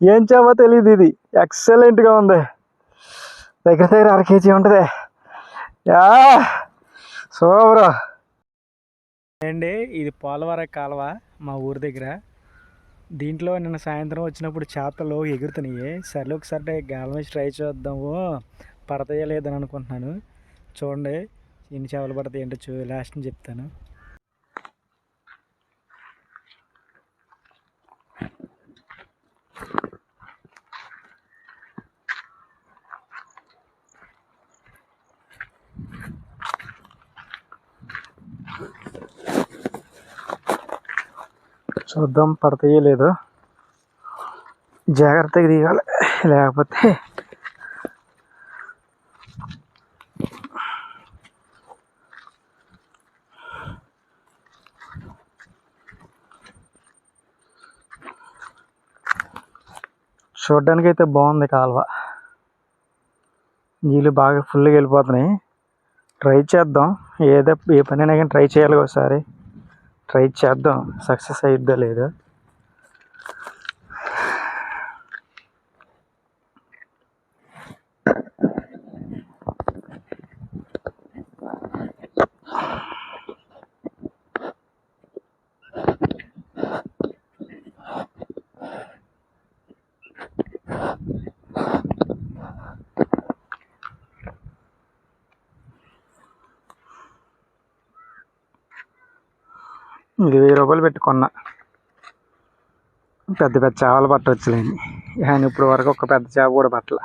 ఏం చేపో తెలియదు ఇది. ఎక్సలెంట్గా ఉంది. దగ్గర దగ్గర అర కేజీ ఉంటుంది. Yeah super. అండి ఇది పోలవరం కాలువ మా ఊరి దగ్గర. దీంట్లో నిన్న సాయంత్రం వచ్చినప్పుడు చేపలు ఎగురుతున్నాయి. సర్లే ఒకసారి గాలం వేసి ట్రై చేద్దాము. పడతాయా లేదని అనుకుంటున్నాను. చూడండి ఎన్ని చేపలు పడతాయి ఏంటో చూ లాస్ట్ చెప్తాను. చూద్దాం పడతాయో లేదో జాగ్రత్తగా దిగాలి లేకపోతే చూడడానికి అయితే బాగుంది కాలువ. నీళ్ళు బాగా ఫుల్గా వెళ్ళిపోతున్నాయి. ట్రై చేద్దాం. ఏదో ఏ పనైనా కానీ ట్రై చేయాలి ఒకసారి. ట్రై చేద్దాం. సక్సెస్ అయిద్దా లేదో. ఇది వెయ్యి రూపాయలు పెట్టి కొన్నా. పెద్ద పెద్ద చేపలు పట్టవచ్చులేండి కానీ ఇప్పుడు వరకు ఒక పెద్ద చేప కూడా పట్టలే.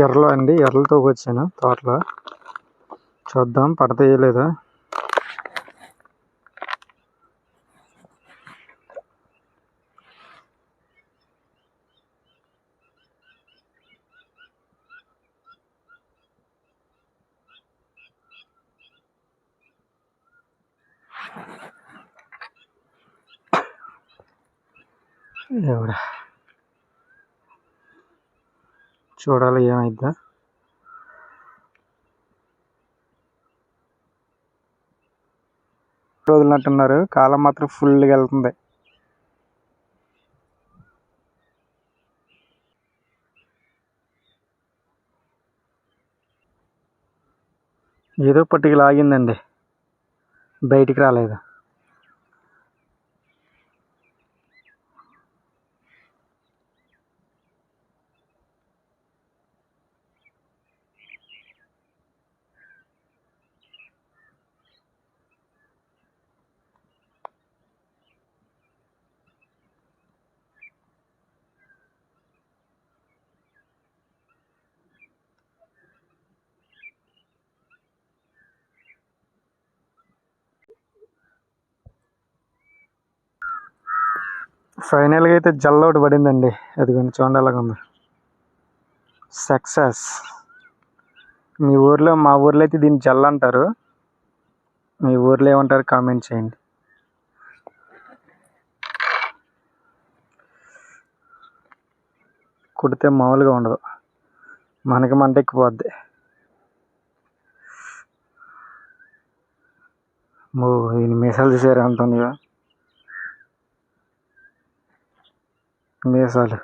ఎర్రలో అండి ఎర్రలతో వచ్చాను తోటలో. చూద్దాం పడతాయో లేదా ఎవడా? చూడాలి ఏమైద్దా? వదిలినట్టున్నారు. కాలం మాత్రం ఫుల్గా వెళ్తుంది. ఏదో పట్టుకు లాగిందండి. బయటికి రాలేదు. ఫైనల్గా అయితే జల్ల ఒకటి పడిందండి. అది కొంచెం చూడండి ఉంది సక్సెస్. మీ ఊర్లో మా ఊర్లో అయితే దీన్ని జల్ అంటారు. మీ ఊర్లో ఏమంటారు కామెంట్ చేయండి. కుడితే మామూలుగా ఉండదు. మనకి మంట ఎక్కిపోద్ది ఓ ఈయన మీసాలు చూసారు ఎంత ఉన్నాయో మీసాలు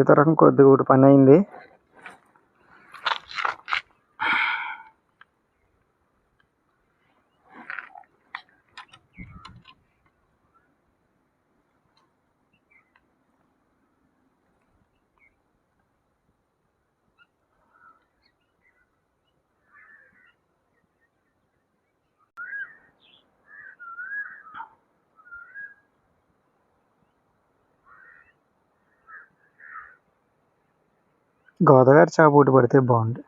ఈత రకం కొద్దిగా ఒకటి పని అయింది. గోదావరి చేప ఒకటి పడితే బాగుంది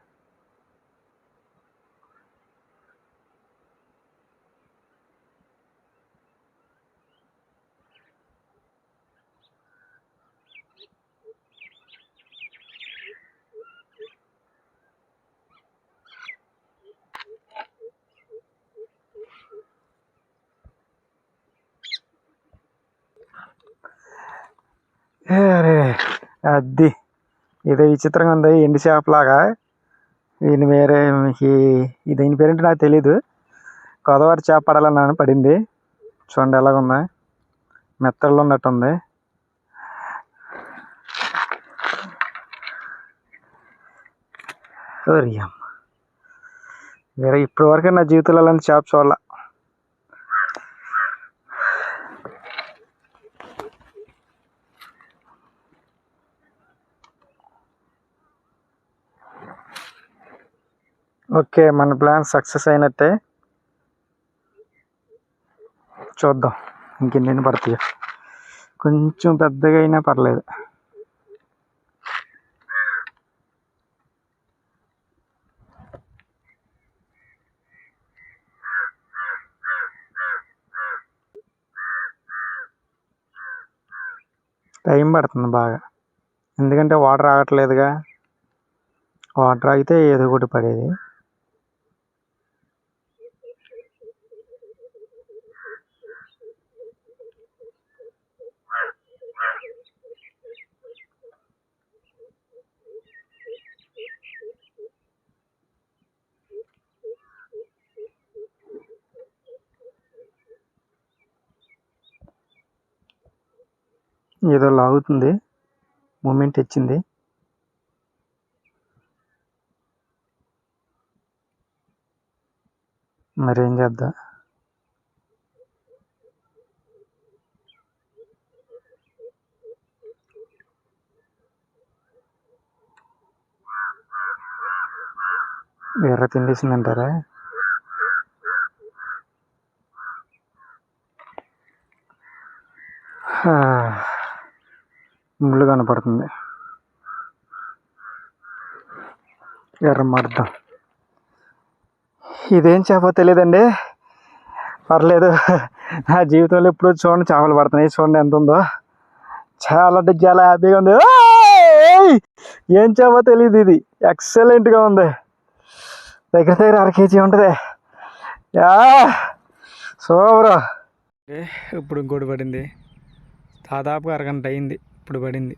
ఏ అరే ఏదో విచిత్రంగా ఉంది ఎండు చేపలాగా దీని వేరే ఈ దీని పేరేంటి నాకు తెలీదు. గోదావరి చేప పడాలన్నాను పడింది. చూడండి ఎలాగుంది మెత్తల్లో ఉన్నట్టుంది ఓరి వేరే ఇప్పటి వరకు నా జీవితంలో అలాంటి చేప చూడాల. ఓకే మన ప్లాన్ సక్సెస్ అయినట్టే. చూద్దాం. ఇంకెన్ని పడతాయో? కొంచెం పెద్దగా అయినా పర్లేదు. టైం పడుతుంది బాగా. ఎందుకంటే వాటర్ ఆగట్లేదుగా. వాటర్ ఆగితే ఏదో ఒకటి పడేది. ఏదో లాగుతుంది. మూమెంట్ ఇచ్చింది మరేం చేద్దా? ఎర్ర తిండేసిందంటారా? ముళ్ళు కనపడుతుంది. ఎర్రమర్దం ఇదేం చేప తెలియదండి పర్లేదు. నా జీవితంలో ఎప్పుడు చూడండి చేపలు పడుతున్నాయి. చూడండి ఎంత ఉందో చాలా అంటే చాలా హ్యాపీగా ఉంది. ఏం చేప తెలియదు ఇది. ఎక్సలెంట్గా ఉంది. దగ్గర దగ్గర అర కేజీ ఉంటుంది. యా! సూపర్. ఇప్పుడు ఇంకోటి పడింది. దాదాపుగా అరగంట అయింది. ఇప్పుడు పడింది.